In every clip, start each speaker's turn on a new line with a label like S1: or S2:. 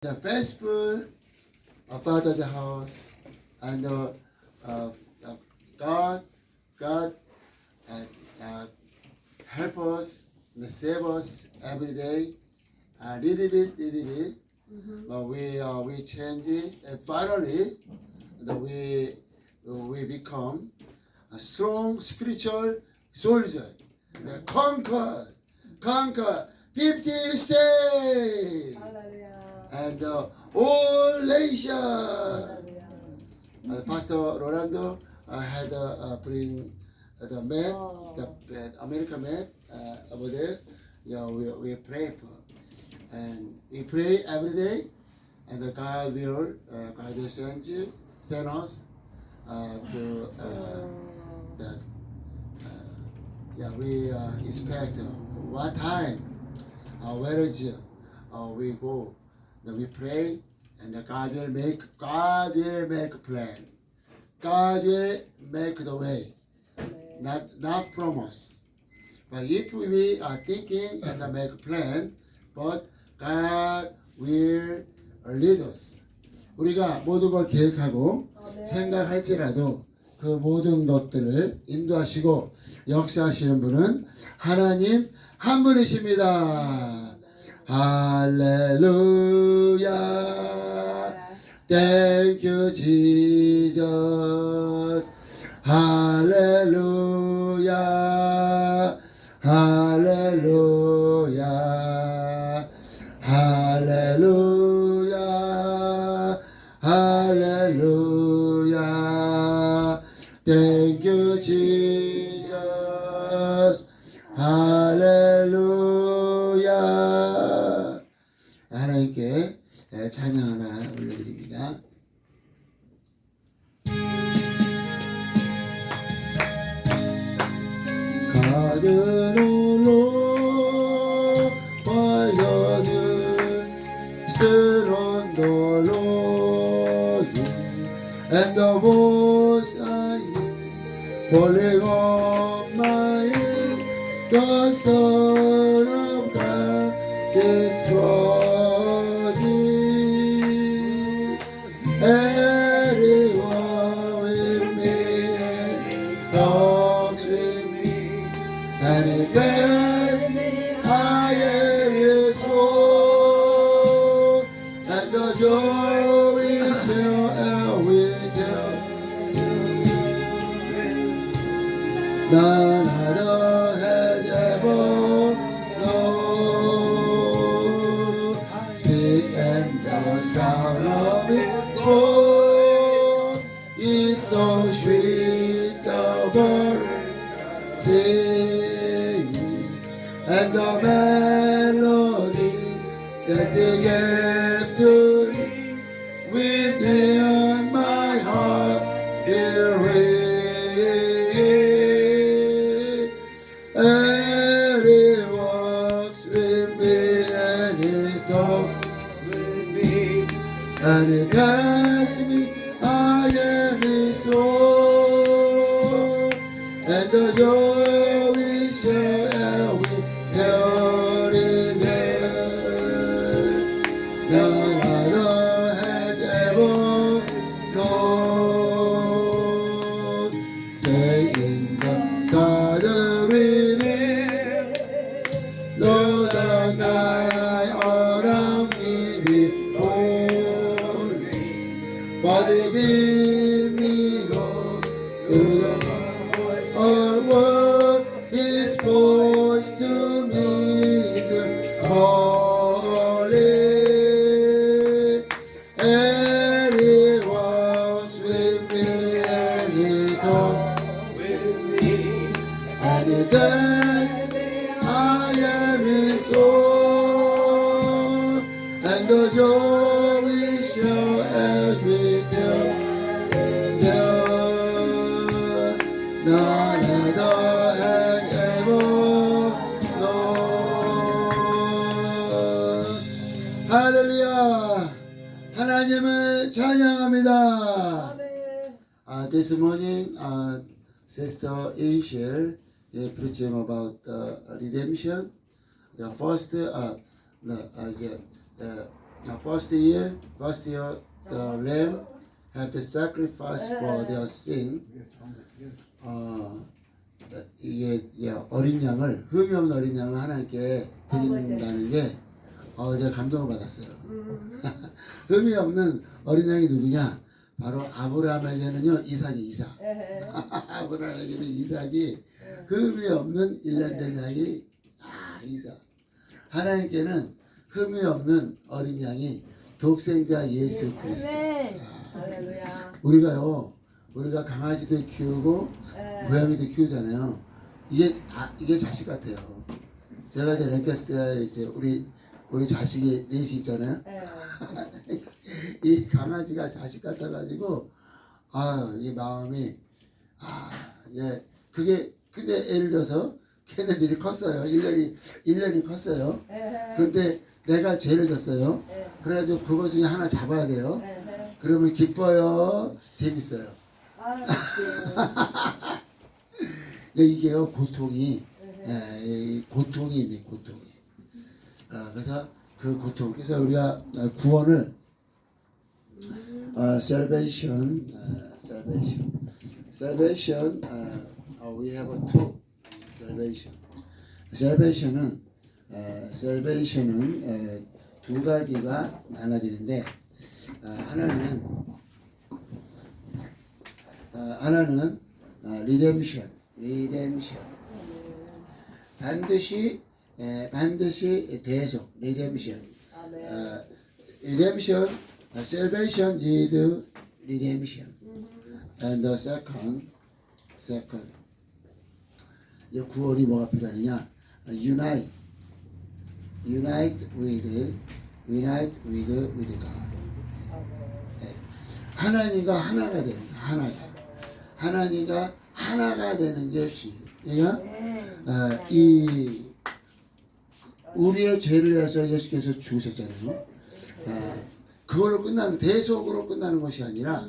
S1: the faithful uh, Father's house, and uh, uh, uh, God, God, uh, uh, help us, and save us every day, a little bit, little bit. But we uh, we change it, and finally, that we we become a strong spiritual soldier. The conquer, conquer 50 states and uh, all nation. Uh, Pastor Rolando uh, had uh, uh, bring the map,
S2: Oh.
S1: the uh, American map uh, over there. Yeah, we, we pray for, and we pray every day, and the God will uh, guide us and send us uh, to uh, that. Uh, yeah, we uh, expect uh, what time, uh, where is uh, we go. We pray, and God will make God will make a plan. God will make the way, not not from us. But if we are thinking and make a plan, but God will lead us. 우리가 모든 걸 계획하고 생각할지라도 그 모든 것들을 인도하시고 역사하시는 분은 하나님 한 분이십니다. 할렐루야. Thank you, Jesus. 할렐루야. 하나님께 찬양 하나 올려드립니다. 가드노로 벌려들 still the Lord and the voice I hear falling on my ear the Son joy is here and the joy we share this morning, uh, Sister Angel is preaching about uh, redemption. The first, uh, the, uh, the, uh, uh, first year, first year, the lamb have to sacrifice for their sin. 어, 이게 이 어린 양을 흠이 없는 어린 양을 하나님께 드린다는 게 어, 제가 감동을 받았어요. 흠이 없는 어린 양이 누구냐? 바로 아브라함에게는요 이삭이 이삭.
S2: 예.
S1: 아브라함에게는 이삭이 흠이 없는 일년된 양이 아 이삭. 하나님께는 흠이 없는 어린 양이 독생자 예수 그리스도.
S2: 할렐루야.
S1: 우리가요 우리가 강아지도 키우고
S2: 예.
S1: 고양이도 키우잖아요. 이게 아, 이게 자식 같아요. 제가 이제 랭캐스트에 이제 우리 우리 자식이 넷이 있잖아요.
S2: 예.
S1: 이 강아지가 자식 같아가지고 아이 마음이 아예 그게 근데 예를 들어서 걔네들이 컸어요. 1년이 1년이 컸어요.
S2: 예.
S1: 근데 내가 죄를 졌어요.
S2: 예.
S1: 그래가지고 그거 중에 하나 잡아야 돼요.
S2: 예.
S1: 그러면 기뻐요. 재밌어요.
S2: 아,
S1: 이게요 고통이 예, 이 고통이 있네 고통이. 아, 그래서 그 고통 그래서 우리가 어, 구원을 어, salvation, 어, salvation, salvation. 어, 어, we have two salvation. salvation은 어, salvation은 어, 두 가지가 나눠지는데 어, 하나는 어, 하나는 어, redemption, redemption. 반드시 에, 반드시 대속. 어, redemption, uh, salvation need redemption. And the second, second. 이 구원이 뭐가 필요하느냐? Uh, unite, unite with, unite with, with God. 하나님과 하나가 되는 거, 하나가. 하나님과 하나가 되는 게 중요해요. 그러니까 어, 이 우리의 죄를 위해서 예수께서 죽으셨잖아요. 어, 그걸로 끝나는 대속으로 끝나는 것이 아니라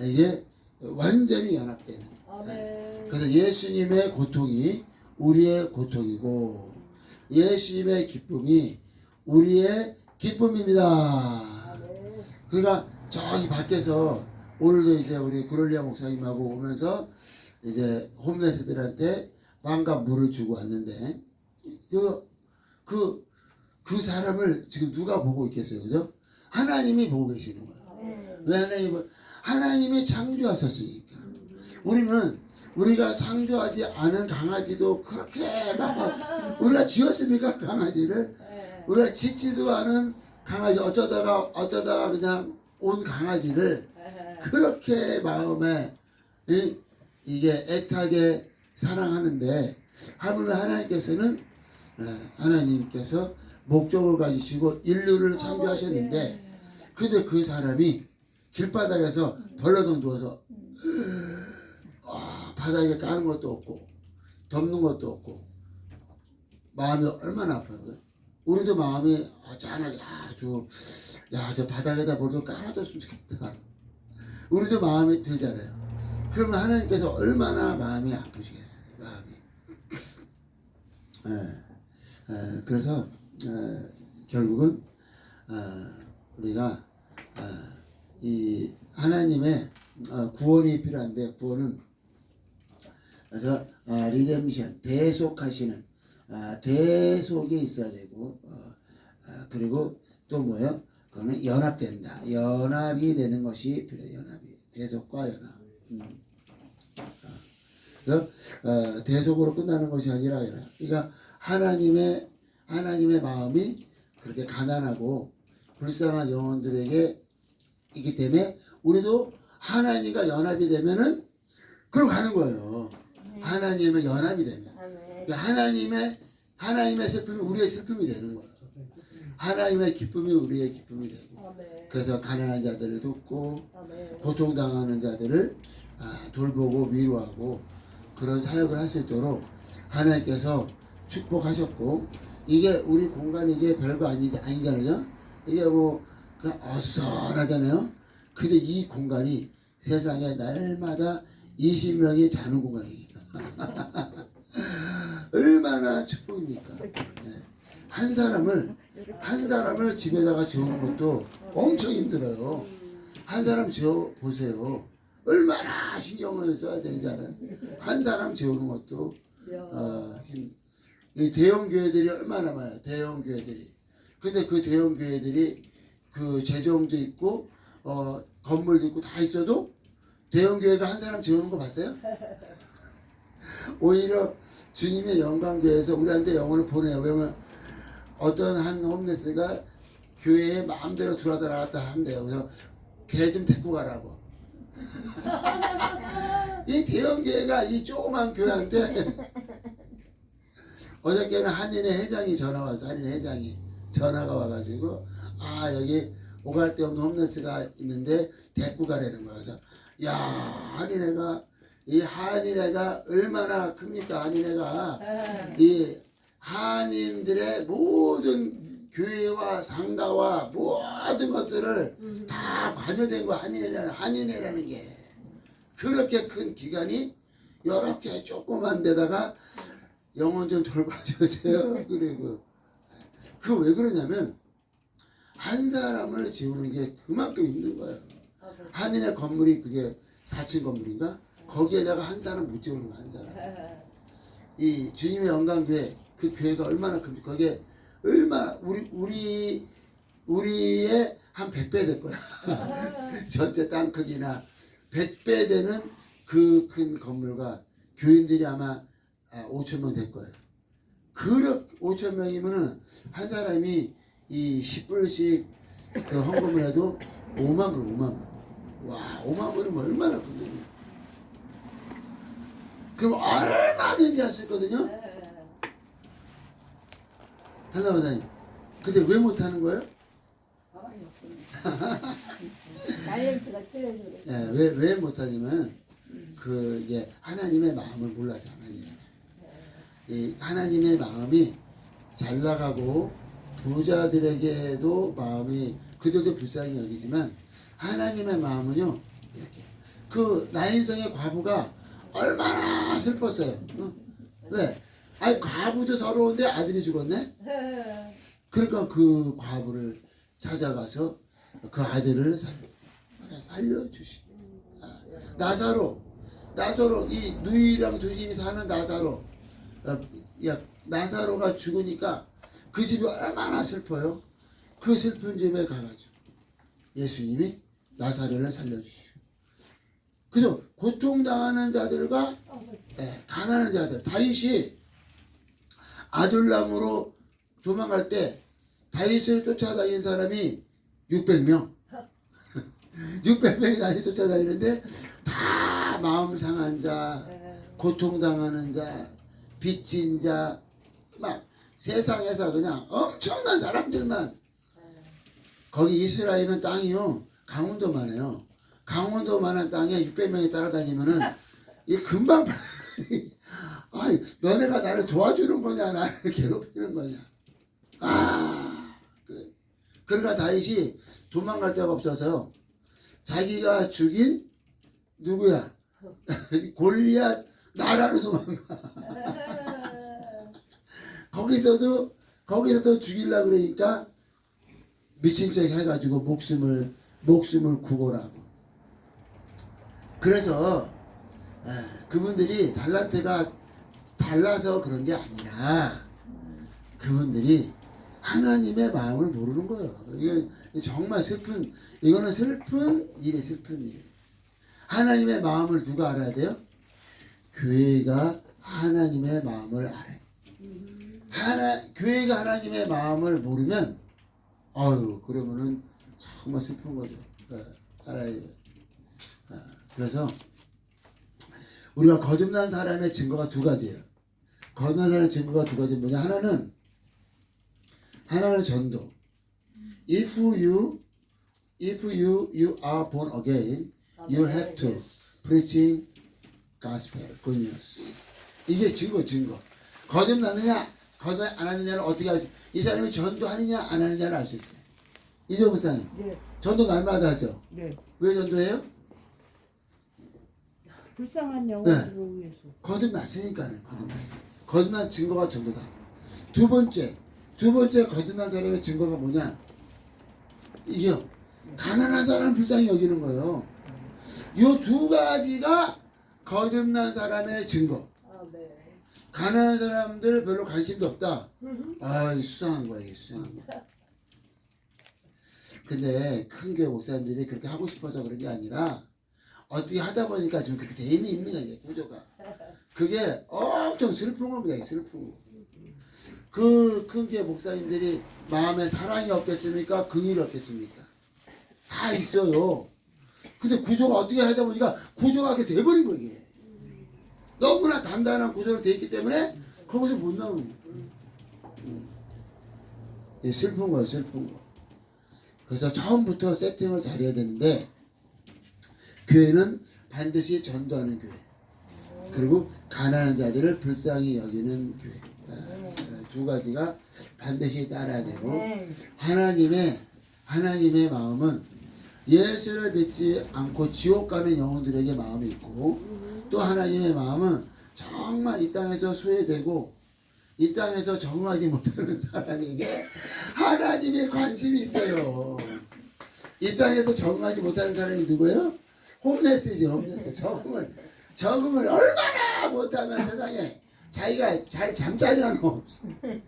S1: 이제 완전히 연합되는.
S2: 아멘.
S1: 그래서 예수님의 고통이 우리의 고통이고 예수님의 기쁨이 우리의 기쁨입니다. 그러니까 저기 밖에서 오늘도 이제 우리 그럴리아 목사님하고 오면서 이제 홈레스들한테 빵과 물을 주고 왔는데 그, 그, 그 사람을 지금 누가 보고 있겠어요. 그죠? 하나님이 보고 계시는 거예요. 왜 하나님을? 하나님이 창조하셨으니까. 우리는 우리가 창조하지 않은 강아지도 그렇게 막 우리가 지었습니까? 강아지를? 우리가 짓지도 않은 강아지 어쩌다가 어쩌다가 그냥 온 강아지를 그렇게 마음에 이, 이게 애타게 사랑하는데 하물며 하나님께서는 어, 하나님께서 목적을 가지시고 인류를 창조하셨는데 근데 그 사람이 길바닥에서 벌러덩 누워서 아, 바닥에 까는 것도 없고 덮는 것도 없고 마음이 얼마나 아파요. 우리도 마음이 아, 짠하게 아주 야저 바닥에다 뭘좀 깔아줬으면 좋겠다. 우리도 마음이 들잖아요. 그러면 하나님께서 얼마나 마음이 아프시겠어요. 마음이. 에, 에, 그래서 에, 결국은 어, 우리가 어, 이 하나님의 어, 구원이 필요한데 구원은 그래서 어, 리뎀션 대속하시는 아, 대속이 있어야 되고 그리고 또 뭐요? 그거는 연합된다. 연합이 되는 것이 필요해. 연합이 대속과 연합. 음. 어, 그래서 어, 대속으로 끝나는 것이 아니라 연합. 그러니까 하나님의 하나님의 마음이 그렇게 가난하고 불쌍한 영혼들에게 있기 때문에 우리도 하나님과 연합이 되면은 그로 가는 거예요. 하나님의 연합이 되면.
S2: 아멘.
S1: 그러니까 하나님의 하나님의 슬픔이 우리의 슬픔이 되는 거예요. 하나님의 기쁨이 우리의 기쁨이 되고. 그래서 가난한 자들을 돕고. 고통당하는 자들을 아, 돌보고 위로하고 그런 사역을 할 수 있도록 하나님께서 축복하셨고 이게 우리 공간이 이게 별거 아니지 아니잖아요. 이게 뭐 그냥 어수선하잖아요. 근데 이 공간이 세상에 날마다 20명이 자는 공간이에요. 얼마나 축복입니까? 예. 한 사람을 한 사람을 집에다가 재우는 것도 엄청 힘들어요. 한 사람 재워 보세요. 얼마나 신경을 써야 되는지 알아요. 한 사람 재우는 것도 어, 힘. 이 대형 교회들이 얼마나 많아요. 대형 교회들이. 근데 그 대형 교회들이 그 재정도 있고 어 건물도 있고 다 있어도 대형 교회가 한 사람 재우는 거 봤어요? 오히려 주님의 영광 교회에서 우리한테 영혼을 보내요. 왜냐면 어떤 한 홈레스가 교회에 마음대로 들어왔다 한대요. 그래서 걔 좀 데리고 가라고. 이 대형 교회가 이 조그만 교회한테 어저께는 한인의 회장이 전화 와서 한인 회장이 전화가 와가지고 아 여기 오갈 데 없는 홈레스가 있는데 데리고 가라는 거야. 그래서 야 한인회가 이 한인회가 얼마나 큽니까? 한인회가. 이 한인들의 모든 교회와 상가와 모든 것들을 다 관여된 거 한인회라는 한인회라는 게. 그렇게 큰 기관이 이렇게 조그만 데다가 영혼 좀 돌봐주세요. 그리고 그 왜 그러냐면 한 사람을 지우는 게 그만큼 힘든 거예요. 한 인의 건물이 그게 4층 건물인가? 거기에다가 한 사람 못 지우는 거야, 한 사람. 이 주님의 영광교회 그 교회가 얼마나? 거기에 얼마 우리 우리 우리의 한 100배 될 거야. 전체 땅 크기나 100배 되는 그 큰 건물과 교인들이 아마 5천 명 될 거예요. 그렇게 5천 명이면은 한 사람이 이 10불씩 그 헌금을 해도 5만 불, 5만 불. 와, 5만 불이면 얼마나 큰 돈이야. 그럼 얼마든지 할 수 있거든요? 하나원사님. 근데 왜 못하는 거예요?
S2: 다이어트가 틀려서 그래.
S1: 예, 왜, 왜 못하냐면, 그, 이게, 하나님의 마음을 몰라서, 하나님. 이, 하나님의 마음이 잘 나가고, 부자들에게도 마음이, 그들도 불쌍히 여기지만, 하나님의 마음은요, 이렇게. 그, 나인성의 과부가 얼마나 슬펐어요. 어? 왜? 아니, 과부도 서러운데 아들이 죽었네? 그러니까 그 과부를 찾아가서 그 아들을 살, 살려주시. 아, 나사로, 나사로 이 누이랑 두신이 사는 나사로, 어, 야 나사로가 죽으니까 그 집이 얼마나 슬퍼요. 그 슬픈 집에 가가지고 예수님이 나사로를 살려주시고. 그죠? 고통당하는 자들과 예, 가난한 자들. 다윗이 아둘람으로 도망갈 때 다윗을 쫓아다닌 사람이 600명. 600명이 다윗 쫓아다니는데 다 마음 상한 자, 고통당하는 자, 빚진 자, 막 세상에서 그냥 엄청난 사람들만. 거기 이스라엘은 땅이요. 강원도만 해요. 강원도만한 땅에 600명이 따라다니면은 이 금방 아이. 너네가 나를 도와주는 거냐 나를 괴롭히는 거냐. 아 그, 그러니까 다윗이 도망갈 데가 없어서 자기가 죽인 누구야? 골리앗 나라로 도망가 거기서도 거기서도 죽이려 그러니까 미친 척 해가지고 목숨을 목숨을 구걸하고 그래서 에, 그분들이 달란트가 달라서 그런 게 아니라 그분들이 하나님의 마음을 모르는 거예요. 이게 정말 슬픈 이거는 슬픈 일이 슬픈 일. 하나님의 마음을 누가 알아야 돼요? 교회가 하나님의 마음을 알아요. 하나 교회가 하나님의 마음을 모르면 아유 그러면은 정말 슬픈 거죠. 예, 알아야 돼요. 아, 그래서 우리가 거듭난 사람의 증거가 두 가지예요. 거듭난 사람의 증거가 두 가지 뭐냐? 하나는 하나는 전도. If you if you you are born again, you have to preaching gospel, good news. 이게 증거 증거. 거듭나느냐 거듭 안 하느냐를 어떻게 알 수? 이 사람이 전도하느냐 안 하느냐를 알 수 있어요. 이종국사님
S2: 네,
S1: 전도 날마다 하죠.
S2: 네.
S1: 왜 전도해요?
S2: 불쌍한 영혼들을 위해서.
S1: 거듭났으니까요. 거듭났어. 거듭난 증거가 전도다. 두 번째, 두 번째 거듭난 사람의 증거가 뭐냐? 이게요. 가난한 사람 불쌍히 여기는 거예요. 요 두 가지가 거듭난 사람의 증거.
S2: 아멘.
S1: 가난한 사람들 별로 관심도 없다. 아, 이 수상한 거야, 이게 수상한 거. 근데 큰 교회 목사님들이 그렇게 하고 싶어서 그런 게 아니라 어떻게 하다 보니까 지금 그렇게 돼 있는 있는 거야, 이게 구조가. 그게 엄청 슬픈 겁니다, 이 슬픈 거. 그 큰 교회 목사님들이 마음에 사랑이 없겠습니까? 긍휼이 없겠습니까? 다 있어요. 근데 구조가 어떻게 하다 보니까 구조가 그렇게 돼버린 거예요. 너무나 단단한 구조로 돼 있기 때문에 거기서 못 나오는 거예요. 음. 예, 슬픈 거예요, 슬픈 거. 그래서 처음부터 세팅을 잘해야 되는데 교회는 반드시 전도하는 교회. 그리고 가난한 자들을 불쌍히 여기는 교회. 아, 두 가지가 반드시 따라야 되고
S2: 네.
S1: 하나님의 하나님의 마음은 예수를 믿지 않고 지옥 가는 영혼들에게 마음이 있고 또 하나님의 마음은 정말 이 땅에서 소외되고 이 땅에서 적응하지 못하는 사람에게 하나님의 관심이 있어요. 이 땅에서 적응하지 못하는 사람이 누구예요? 홈레스지 홈레스 적응을 적응을 얼마나 못하면 세상에 자기가 잘 잠자리 하나 없어.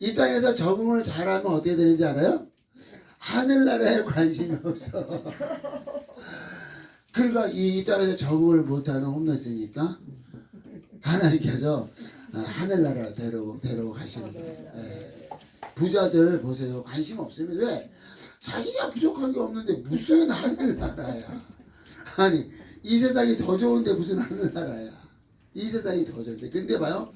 S1: 이 땅에서 적응을 잘하면 어떻게 되는지 알아요? 하늘나라에 관심이 없어. 그러니까 이, 이 땅에서 적응을 못하는 홈레스니까 하나님께서 아, 하늘나라 데려 데려 가시는 거예요. 예. 부자들 보세요. 관심 없으면 왜? 자기가 부족한 게 없는데 무슨 하늘나라야? 아니 이 세상이 더 좋은데 무슨 하늘나라야? 이 세상이 더 좋은데 근데 봐요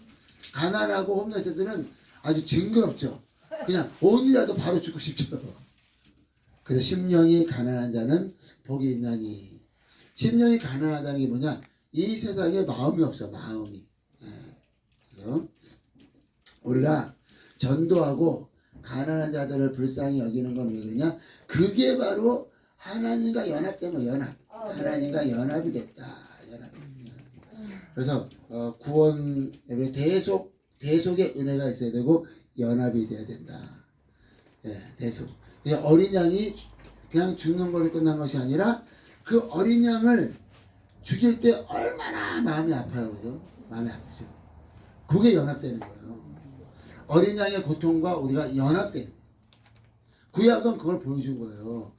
S1: 가난하고 홈레스들은 아주 징그럽죠. 그냥 오늘이라도 바로 죽고 싶죠. 그래서 심령이 가난한 자는 복이 있나니 심령이 가난하다는 게 뭐냐? 이 세상에 마음이 없어 마음이. 예. 그래서 우리가 전도하고 가난한 자들을 불쌍히 여기는 건 왜 그러냐? 그게 바로 하나님과 연합된 거 연합. 하나님과 연합이 됐다. 그래서 어, 구원 대속 대속의 은혜가 있어야 되고 연합이 돼야 된다. 예, 대속. 어린 양이 주- 그냥 죽는 걸로 끝난 것이 아니라 그 어린 양을 죽일 때 얼마나 마음이 아파요, 그죠? 마음이 아프죠. 그게 연합되는 거예요. 어린 양의 고통과 우리가 연합되는 거예요. 구약은 그걸 보여준 거예요.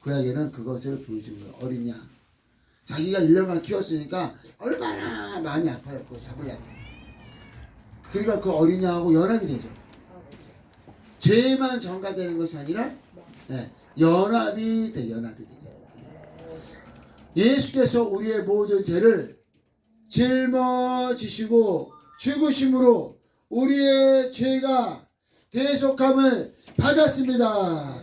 S1: 구약에는 그것을 보여준 거예요. 어린 양. 자기가 1년간 키웠으니까 얼마나 마음이 아파요. 그거 잡으려면. 그러니까 그 어린 양하고 연합이 되죠. 죄만 전가되는 것이 아니라 예, 연합이 돼, 연합이 돼. 예수께서 우리의 모든 죄를 짊어지시고 죽으심으로 우리의 죄가 대속함을 받았습니다.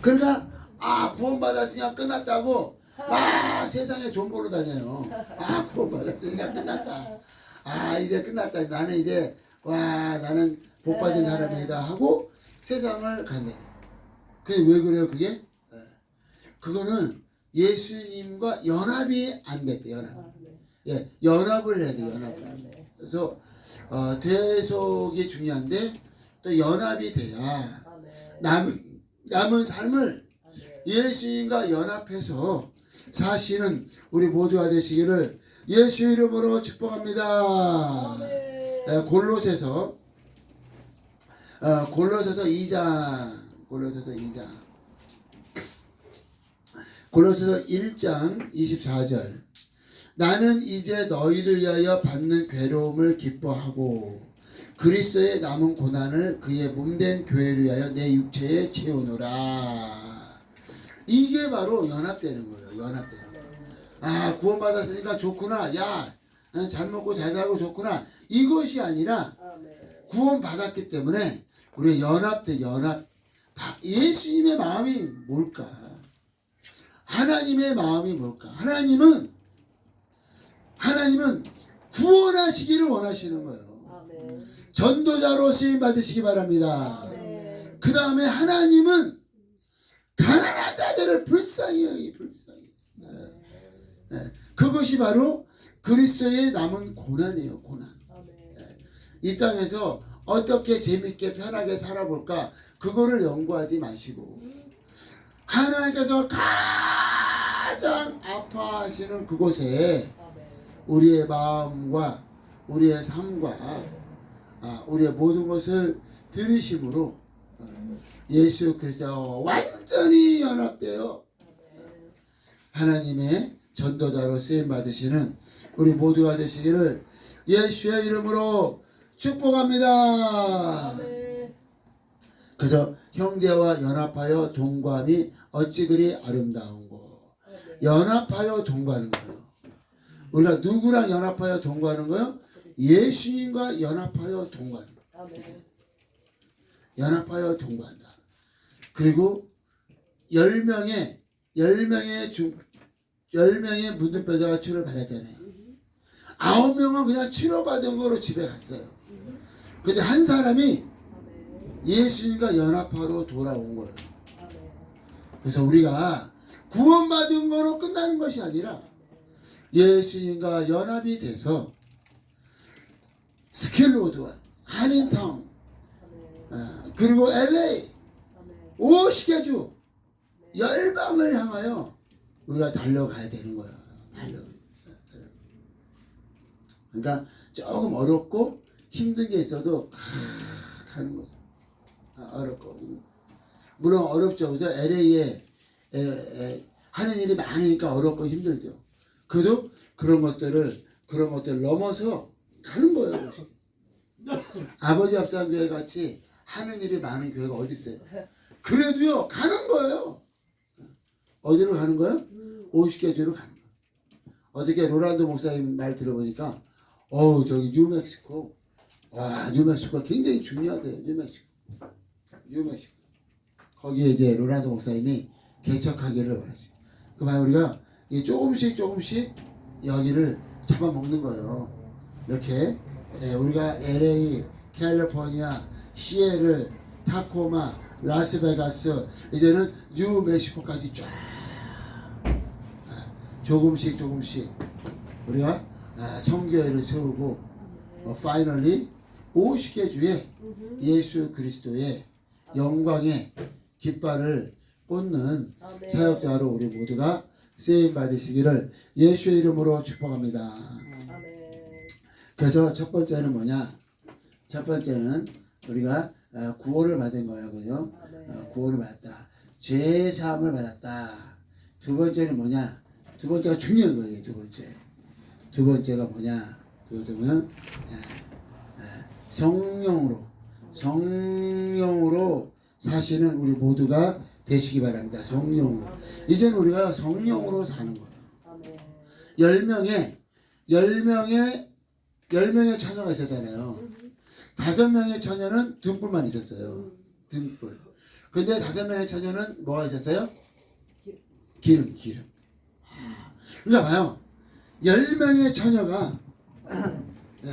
S1: 그러니까 아 구원받았으니까 끝났다고 막 세상에 돈 벌어 다녀요. 아 구원받았으니까 끝났다. 아 이제 끝났다. 나는 이제 와 나는 복 받은 사람이다 하고 세상을 간다니. 그게 왜 그래요? 그게 예. 그거는 예수님과 연합이 안 됐대. 연합. 예, 연합을 해야 돼. 연합을. 그래서 어, 대속이 중요한데 또 연합이 돼야 남은 남은 삶을 예수님과 연합해서 사시는 우리 모두가 되시기를 예수 이름으로 축복합니다. 에, 골로새서 어, 골로새서 2장 골로새서 2장 골로새서 1장 24절 나는 이제 너희를 위하여 받는 괴로움을 기뻐하고 그리스도의 남은 고난을 그의 몸된 교회를 위하여 내 육체에 채우노라. 이게 바로 연합되는 거예요. 연합되는 거. 아 구원받았으니까 좋구나. 야, 어, 잘 먹고 잘 살고 좋구나. 이것이 아니라 구원받았기 때문에 우리 연합돼 연합. 바- 예수님의 마음이 뭘까? 하나님의 마음이 뭘까? 하나님은 하나님은 구원하시기를 원하시는 거예요. 전도자로 쓰임 받으시기 바랍니다. 그 다음에 하나님은 가난한 자들을 불쌍히 여기 불쌍히. 네. 네. 그것이 바로 그리스도의 남은 고난이에요. 고난. 이 땅에서 어떻게 재밌게 편하게 살아볼까? 그거를 연구하지 마시고. 하나님께서 가장 아파하시는 그곳에 우리의 마음과 우리의 삶과 아, 우리의 모든 것을 들으심으로 어, 예수 그리스도와 완전히 연합되어 하나님의 전도자로 쓰임 받으시는 우리 모두가 되시기를 예수의 이름으로 축복합니다. 그래서 형제와 연합하여 동거함이 어찌 그리 아름다운고 연합하여 동거하는 거예요. 우리가 누구랑 연합하여 동거하는 거요? 예수님과 연합하여 동거하는 거예요. 연합하여 동거한다. 그리고 열 명의 열 명의 중, 열 명의 문둥병자가 치료를 받았잖아요. 아홉 명은 그냥 치료받은 거로 집에 갔어요. 근데 한 사람이 예수님과 연합하러 돌아온 거예요. 그래서 우리가 구원받은 거로 끝나는 것이 아니라 예수님과 연합이 돼서 스킬로드와 한인타운 아, 그리고 LA 오시게주 열방을 향하여 우리가 달려가야 되는 거야. 달려. 그러니까 조금 어렵고 힘든 게 있어도 가- 가는 거죠. 아, 어렵고 물론 어렵죠, 그죠? LA에 에, 에, 하는 일이 많으니까 어렵고 힘들죠. 그래도 그런 것들을 그런 것들을 넘어서 가는 거예요. 아버지 앞산 교회 같이 하는 일이 많은 교회가 어디 있어요? 그래도요 가는 거예요. 어디로 가는 거예요? 50개 주로 가는 거예요. 어저께 로란도 목사님 말 들어보니까 어우 저기 뉴멕시코 와 뉴멕시코가 굉장히 중요하대요. 뉴멕시코 뉴멕시코 거기에 이제 로란도 목사님이 개척하기를 원하지. 그만 우리가 이 조금씩 조금씩 여기를 잡아먹는 거예요. 이렇게 예, 우리가 LA, 캘리포니아, 시애를, 타코마, 라스베가스 이제는 뉴멕시코까지 쫙 아, 조금씩 조금씩 우리가 아, 성교회를 세우고 어, 파이널리 50개 주에 예수 그리스도의 영광의 깃발을 꽂는
S2: 아멘.
S1: 사역자로 우리 모두가 쓰임 받으시기를 예수의 이름으로 축복합니다.
S2: 아멘.
S1: 그래서 첫 번째는 뭐냐? 첫 번째는 우리가 어, 구원을 받은 거야, 그죠? 어, 구원을 받았다. 죄 사함을 받았다. 두 번째는 뭐냐? 두 번째가 중요한 거예요, 두 번째. 두 번째가 뭐냐? 두 번째는 성령으로 성령으로 사시는 우리 모두가 되시기 바랍니다. 성령으로. 이제는 우리가 성령으로 사는 거예요.
S2: 아멘.
S1: 열 명의 열 명의 열 명의 처녀가 있었잖아요. 다섯 명의 처녀는 등불만 있었어요. 등불. 근데 다섯 명의 처녀는 뭐가 있었어요? 기름, 기름. 그러니까 봐요. 열 명의 처녀가 네.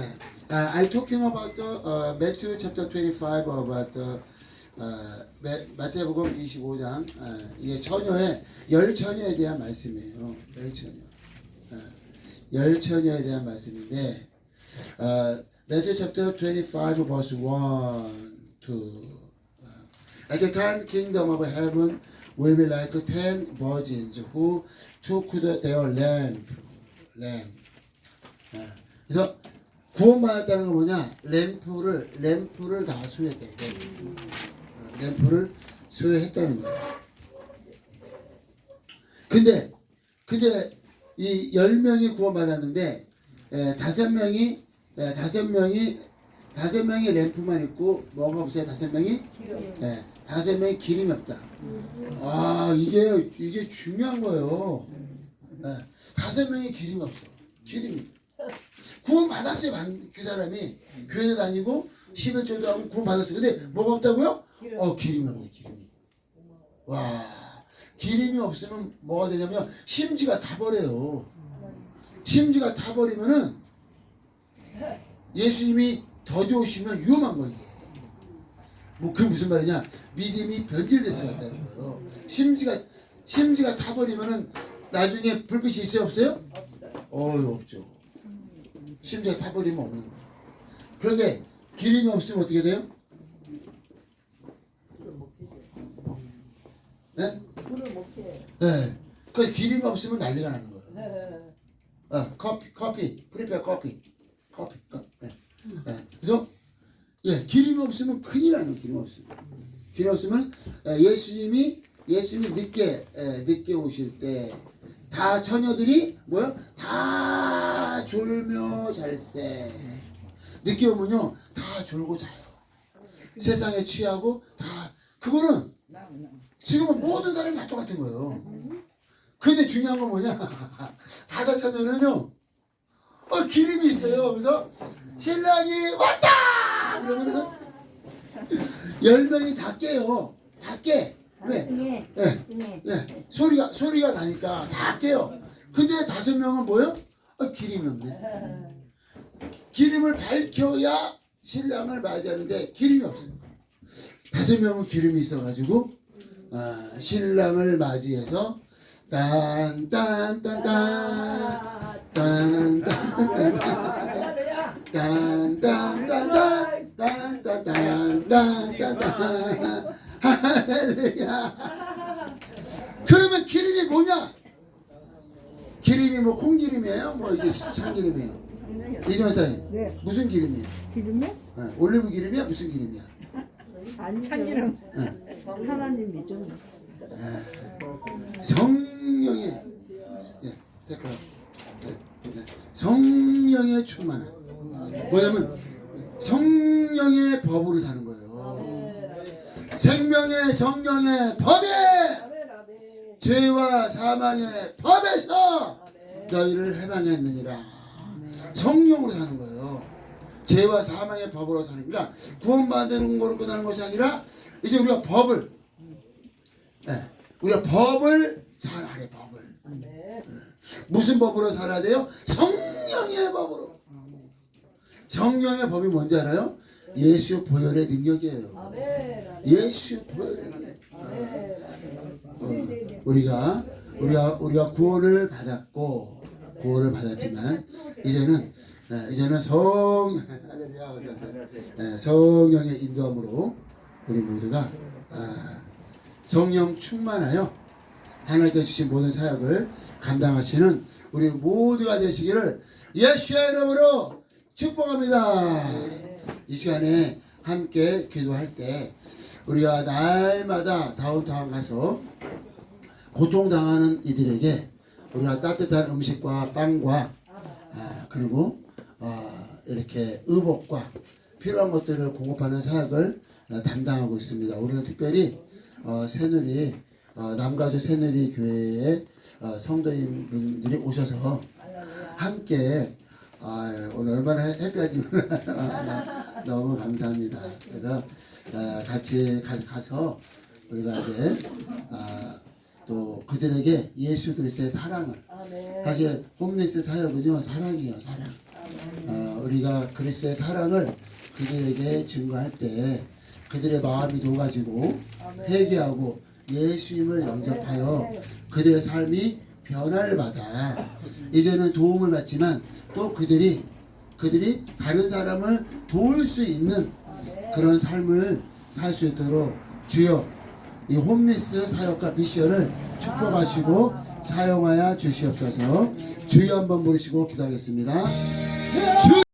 S1: Uh, I talking about the uh, Matthew chapter 25 about the uh, 마- 마태복음 25장 어, 이게 처녀의 열 처녀에 대한 말씀이에요. 열 처녀. 어, 열 처녀에 대한 말씀인데 어, Matthew chapter 25 verse 1 2 At the time, kingdom of heaven will be like ten virgins who took the- their lamp. lamp. 아, 그래서 구원받았다는 건 뭐냐? 램프를 램프를 다 소유했다. 램프. 어, 램프를 소유했다는 거예요. 근데 근데 이열 명이 구원받았는데 에, 다섯 명이 에, 다섯 명이 다섯 명이 램프만 있고 뭐가 없어요? 다섯 명이 예, 다섯 명이 기름이 없다. 아 이게 이게 중요한 거예요. 예, 다섯 명이 기름이 없어. 기름이. 구원 받았어요. 반- 그 사람이 교회도 다니고 11조도 하고 구원 받았어요. 근데 뭐가 없다고요? 어 기름이 없네 기름이. 와 기름이 없으면 뭐가 되냐면 심지가 타버려요. 심지가 타버리면은 예수님이 더디 오시면 위험한 거예요. 뭐 그게 무슨 말이냐? 믿음이 변질돼서 갔다는 거예요. 심지가 심지가 타 버리면은 나중에 불빛이 있어요 없어요?
S2: 없어요.
S1: 어유 없죠. 심지가 타버리면 없는 거예요. 그런데 기름이 없으면 어떻게 돼요? 네? 네. 그 기름이 없으면 난리가 나는 거예요.
S2: 네.
S1: 어, 커피, 커피, 프리페어 커피, 커피. 예. 예. 그래서 예, 기름이 없으면 큰일 나는 기름 없으면. 기름 없으면 예, 예수님이 예수님이 늦게 예, 늦게 오실 때 다 처녀들이 뭐야? 다 졸며 잘세. 늦게 오면요 다 졸고 자요. 세상에 취하고 다 그거는 지금은 모든 사람이 다 똑같은 거예요. 근데 중요한 건 뭐냐? 다섯 처녀는요, 어, 기름이 있어요. 그래서 신랑이 왔다! 그러면은 열 명이 다 깨요. 다 깨. 왜? 예,
S3: 등에
S1: 예. 소리가, 소리가 나니까 다 깨요. 근데 다섯 명은 뭐요? 어, 기름이 없네. 기름을 밝혀야 신랑을 맞이하는데 기름이 없습니다. 다섯 명은 기름이 있어가지고 아, 신랑을 맞이해서 딴딴딴딴 딴 딴딴딴 딴딴딴딴 딴딴딴딴딴 할렐루야 그러면 기름이 뭐냐 기름이 뭐 콩기름이에요? 뭐 이게 참기름이에요? 이전사님
S3: 네.
S1: 무슨 기름이에요?
S3: 기름에
S1: 어, 올리브 기름이야? 무슨 기름이야?
S3: 참기름. 하나님이죠.
S1: 성령의 예, 댓글. 예, 예. 성령의 충만함. 뭐냐면 성령의 법으로 사는 거예요. 생명의 성령의 법에 죄와 사망의 법에서 너희를 해방했느니라. 성령으로 사는 거예요. 죄와 사망의 법으로 사는 거니까 구원받는 거로 끝나는 것이 아니라 이제 우리가 법을 예, 우리가 법을 잘 알아야 법을. 무슨 법으로 살아야 돼요? 성령의 법으로. 성령의 법이 뭔지 알아요? 예수 보혈의 능력이에요. 예수 보혈의 능력 어, 우리가 우리가 우리가 구원을 받았고 구원을 받았지만 이제는 예, 이제는 성. 예, 성령의 인도함으로 우리 모두가 아, 성령 충만하여 하나님께 주신 모든 사역을 감당하시는 우리 모두가 되시기를 예수의 이름으로 축복합니다. 이 시간에 함께 기도할 때 우리가 날마다 다운타운 가서 고통당하는 이들에게 우리가 따뜻한 음식과 빵과 아, 그리고 어, 이렇게 의복과 필요한 것들을 공급하는 사역을 어, 담당하고 있습니다. 우리는 특별히 어, 새누리 어, 남가주 새누리 교회의 어, 성도인 분들이 오셔서 함께 아, 오늘 얼마나 햇볕이 너무 감사합니다. 그래서 아, 같이 가, 가서 우리가 이제 아, 또 그들에게 예수 그리스도의 사랑을. 사실 홈리스 사역은요 사랑이에요 사랑. 어, 우리가 그리스도의 사랑을 그들에게 증거할 때 그들의 마음이 녹아지고 회개하고 예수님을 영접하여 그들의 삶이 변화를 받아. 이제는 도움을 받지만 또 그들이 그들이 다른 사람을 도울 수 있는 그런 삶을 살 수 있도록 주여 이 홈리스 사역과 미션을 축복하시고 사용하여 주시옵소서 주여 한번 부르시고 기도하겠습니다. 주